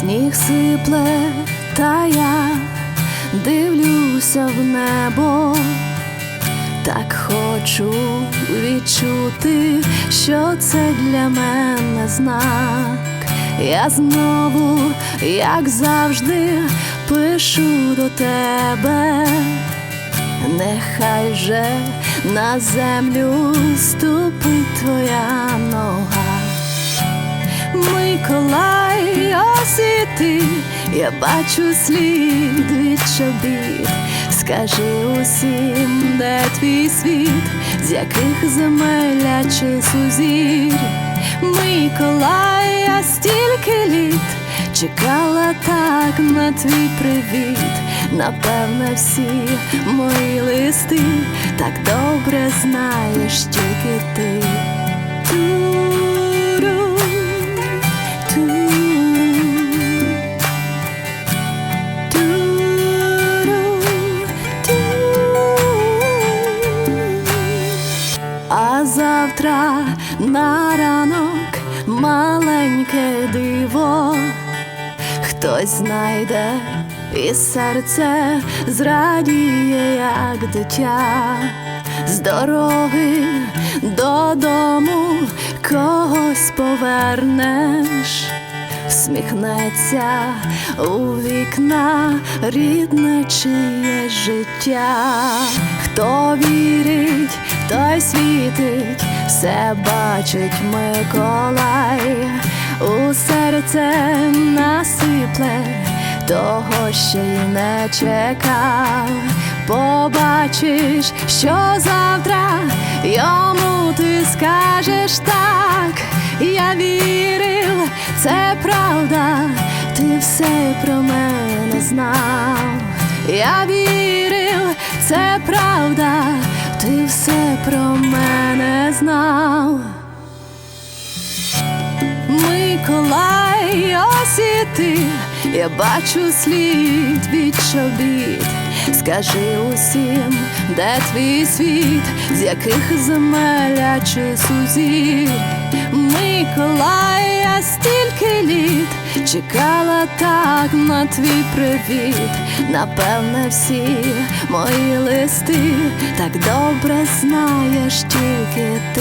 Сніг сипле, та я дивлюся в небо, так хочу відчути, що це для мене знак. Я знову, як завжди, пишу до тебе. Нехай же на землю ступить твоя нога. Миколай, ось і ти, я бачу слід від чобіт. Скажи усім, де твій світ, з яких земеля чи сузір. Миколай, я стільки літ чекала так на твій привіт. Напевне, всі мої листи так добре знаєш тільки ти. На ранок маленьке диво. Хтось знайде і серце зрадіє, як дитя, з дороги додому когось повернеш, всміхнеться у вікна рідне чиє життя, хто вірить, світить, все бачить Миколай, у серце насипле того, що й не чекав. Побачиш, що завтра йому ти скажеш так. Я вірив, це правда, ти все про мене знав. Я вірив, це правда, ти все про мене знав. Миколай, ось я бачу слід від чобіт. Скажи усім, де твій світ, з яких земеля чи сузір. Миколай, я літ чекала так на твій привіт. Напевне, всі мої листи так добре знаєш тільки ти.